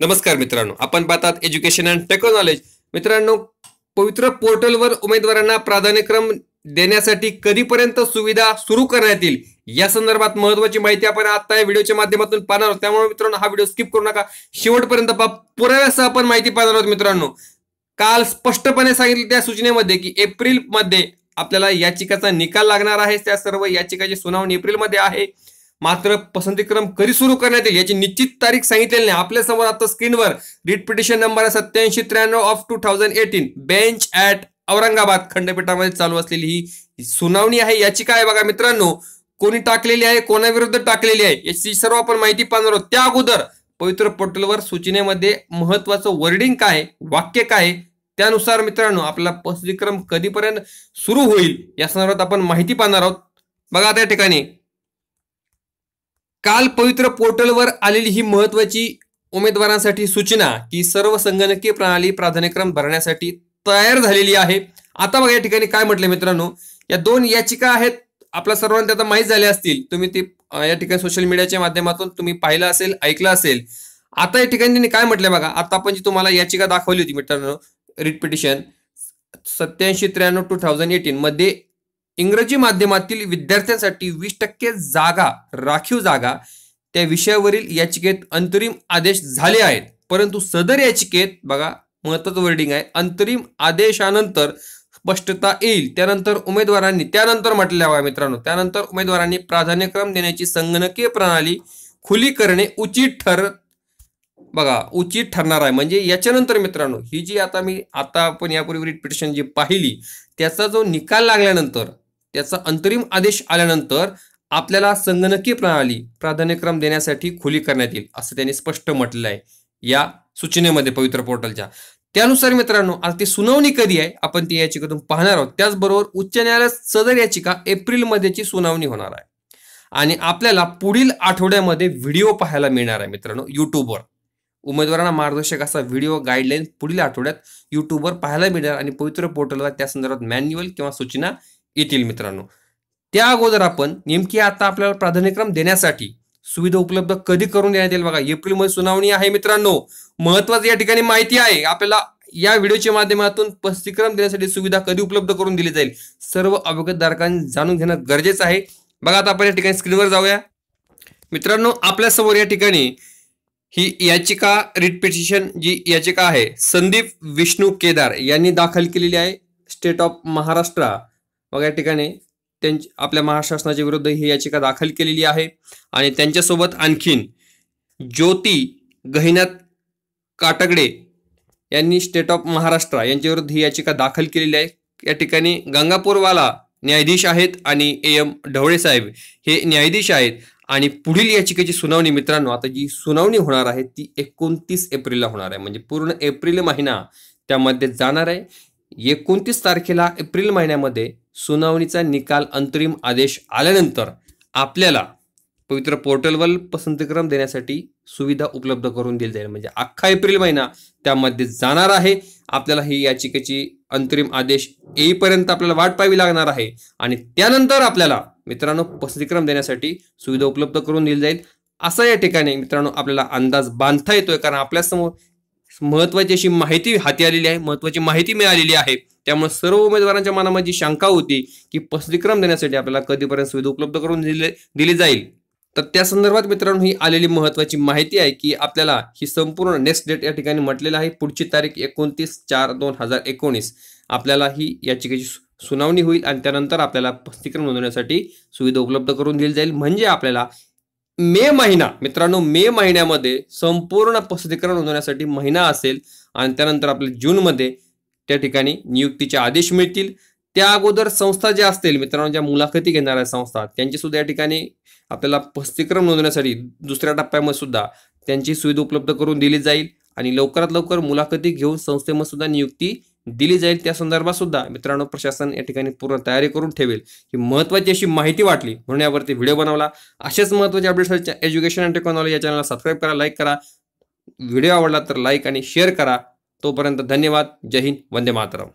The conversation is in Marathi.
नमस्कार मित्रांनो आपण पाहतात एज्युकेशन अँड टेक्नॉलॉजी मित्रांनो पवित्र पोर्टलवर उमेदवारांना प्राधान्यक्रम देण्यासाठी कधीपर्यंत सुविधा सुरू करण्यात येईल? या संदर्भात महत्वाची माहिती आपण आता या व्हिडिओच्या माध्यमातून पाहणार आहोत. त्यामुळे मित्रांनो हा व्हिडिओ स्किप करू नका. शेवटपर्यंत पहा पुराव्यासह आपण माहिती पाहणार आहोत मित्रांनो. काल स्पष्टपणे सांगितले त्या सूचनेमध्ये की एप्रिलमध्ये आपल्याला याचिकाचा निकाल लागणार आहे. त्या सर्व याचिकाची सुनावणी एप्रिलमध्ये आहे. मात्र पसंतीक्रम कधी सुरू करण्यात येईल याची निश्चित तारीख सांगितलेली नाही. आपल्यासमोर आता स्क्रीनवर रिट पिटिशन नंबर आहे सत्याऐंशी त्र्याण्णव of two thousand eighteen bench at Aurangabad खंडपीठामध्ये चालू असलेली ही सुनावणी आहे. याचिका आहे बघा मित्रांनो कोणी टाकलेली आहे कोणाविरुद्ध टाकलेली आहे याची सर्व आपण माहिती पाहणार आहोत. त्या अगोदर पवित्र पोर्टलवर सूचनेमध्ये महत्वाचं वर्डिंग काय वाक्य काय त्यानुसार मित्रांनो आपला पसंतीक्रम कधीपर्यंत सुरू होईल या संदर्भात आपण माहिती पाहणार आहोत. बघा त्या ठिकाणी. काल पवित्र पोर्टलवर आलेली ही महत्वाची उमेदवारांसाठी सूचना की सर्व संगणकीय प्रणाली प्राधान्यक्रम भरण्यासाठी तयार झालेली आहे. आता बघा या ठिकाणी काय म्हटलं मित्रांनो या दोन याचिका आहेत. आपल्या सर्वांना आता माहीत झाल्या असतील. तुम्ही ती या ठिकाणी सोशल मीडियाच्या माध्यमातून तुम्ही पाहिलं असेल ऐकलं असेल. आता या ठिकाणी काय म्हटलंय बघा आता आपण जी तुम्हाला याचिका दाखवली होती मित्रांनो रिट पिटिशन सत्याऐंशी त्र्याण्णव टू थाउजंड एटीन मध्ये इंग्रजी माध्यमातील विद्यार्थ्यांसाठी वीस टक्के जागा राखीव जागा त्या विषयावरील याचिकेत अंतरिम आदेश झाले आहेत. परंतु सदर याचिकेत बघा महत्वाचं वर्डिंग आहे अंतरिम आदेशानंतर स्पष्टता येईल. त्यानंतर उमेदवारांनी त्यानंतर म्हटले आहे मित्रांनो. त्यानंतर उमेदवारांनी प्राधान्यक्रम देण्याची संगणकीय प्रणाली खुली करणे उचित ठर बघा उचित ठरणार आहे. म्हणजे याच्यानंतर मित्रांनो ही जी आता मी आता आपण यापूर्वी रिट पिटिशन जी पाहिली त्याचा जो निकाल लागल्यानंतर त्याचा अंतरिम आदेश आल्यानंतर आपल्याला संगणकीय प्रणाली प्राधान्यक्रम देण्यासाठी खुली करण्यात येईल असं त्यांनी स्पष्ट म्हटलं आहे या सूचनेमध्ये पवित्र पोर्टलच्या. त्यानुसार मित्रांनो आता ती सुनावणी कधी आहे? आपण ती याचिकेतून पाहणार आहोत. त्याचबरोबर उच्च न्यायालयात सदर याचिका एप्रिल मध्येची सुनावणी होणार आहे. आणि आपल्याला पुढील आठवड्यामध्ये व्हिडिओ पाहायला मिळणार आहे मित्रांनो युट्यूबवर. उमेदवारांना मार्गदर्शक असा व्हिडिओ गाईडलाईन पुढील आठवड्यात युट्यूबवर पाहायला मिळणार आणि पवित्र पोर्टलला त्या संदर्भात मॅन्युअल किंवा सूचना येतील मित्रांनो. त्या अगोदर आपण नेमकी आता आपल्याला प्राधान्यक्रम देण्यासाठी सुविधा उपलब्ध कधी करून देण्यात येईल बघा. एप्रिलमध्ये सुनावणी आहे मित्रांनो. महत्वाची या ठिकाणी माहिती आहे. आपल्याला या व्हिडिओच्या माध्यमातून स्पष्टीकरण देण्यासाठी सुविधा कधी उपलब्ध करून दिली जाईल सर्व अवगतधारकांनी जाणून घेणं गरजेचं आहे. बघा आता आपण या ठिकाणी स्क्रीनवर जाऊया. मित्रांनो आपल्यासमोर या ठिकाणी ही याचिका रिट पिटिशन जी याचिका आहे संदीप विष्णू केदार यांनी दाखल केलेली आहे. स्टेट ऑफ महाराष्ट्र मग या ठिकाणी त्यांची आपल्या महाराष्ट्र शासनाच्या विरुद्ध ही याचिका दाखल केलेली आहे. आणि त्यांच्यासोबत आणखीन ज्योती गहिनाथ काटगडे यांनी स्टेट ऑफ महाराष्ट्र यांच्याविरुद्ध ही याचिका दाखल केलेली आहे. या ठिकाणी गंगापूरवाला न्यायाधीश आहेत आणि ए एम ढवळे साहेब हे न्यायाधीश आहेत. आणि पुढील याचिकेची सुनावणी मित्रांनो आता जी सुनावणी होणार आहे ती एकोणतीस एप्रिलला होणार आहे. म्हणजे पूर्ण एप्रिल महिना त्यामध्ये जाणार आहे. एकोणतीस तारखेला एप्रिल महिन्यामध्ये सुनावणीचा निकाल अंतरिम आदेश आल्यानंतर आपल्याला पवित्र पोर्टलवर पसंतीक्रम देण्यासाठी सुविधा उपलब्ध करून दिली जाईल. म्हणजे अख्खा एप्रिल महिना त्यामध्ये जाणार आहे. आपल्याला ही याचिकेची अंतरिम आदेश येईपर्यंत आपल्याला वाट पाहावी लागणार आहे. आणि त्यानंतर आपल्याला मित्रांनो पसंतीक्रम देण्यासाठी सुविधा उपलब्ध करून दिली जाईल. असं या ठिकाणी मित्रांनो आपल्याला अंदाज बांधता येतोय. कारण आपल्यासमोर महत्वाची अशी माहिती हाती आलेली आहे महत्वाची माहिती मिळालेली आहे. त्यामुळे सर्व उमेदवारांच्या मनामध्ये शंका होती की पसंतीक्रम देण्यासाठी आपल्याला कधीपर्यंत सुविधा उपलब्ध करून दिले दिली जाईल? तर त्या संदर्भात मित्रांनो ही आलेली महत्वाची माहिती आहे की आपल्याला ही संपूर्ण नेक्स्ट डेट या ठिकाणी म्हटलेलं आहे पुढची तारीख एकोणतीस चार दोन हजार एकोणीस. आपल्याला ही याचिकेची सुनावणी होईल आणि त्यानंतर आपल्याला पस्तीकरण नोंदवण्यासाठी सुविधा उपलब्ध करून दिली जाईल. म्हणजे आपल्याला मे महिना मित्रांनो मे महिन्यामध्ये संपूर्ण पसंतीकरण नोंदवण्यासाठी महिना असेल आणि त्यानंतर आपल्या जूनमध्ये त्या ठिकाणी नियुक्तीचे आदेश मिळतील. त्या अगोदर संस्था ज्या असतील मित्रांनो ज्या मुलाखती घेणाऱ्या संस्था त्यांची सुद्धा या ठिकाणी आपल्याला पस्तीक्रम नोंदवण्यासाठी दुसऱ्या टप्प्यामध्ये सुद्धा त्यांची सुविधा उपलब्ध करून दिली जाईल आणि लवकरात लवकर मुलाखती घेऊन संस्थेमध्ये सुद्धा नियुक्ती दिली जाईल त्या संदर्भात सुद्धा मित्रांनो प्रशासन या ठिकाणी पूर्ण तयारी करून ठेवेल. ही महत्वाची अशी माहिती वाटली म्हणून यावरती व्हिडिओ बनवला. असेच महत्त्वाचे अपडेट्स एज्युकेशन अँड टेक्नॉलॉजी या चॅनलला सबस्क्राईब करा लाईक करा. व्हिडिओ आवडला तर लाईक आणि शेअर करा. तोपर्यंत धन्यवाद. जय हिंद. वंदे मातरम.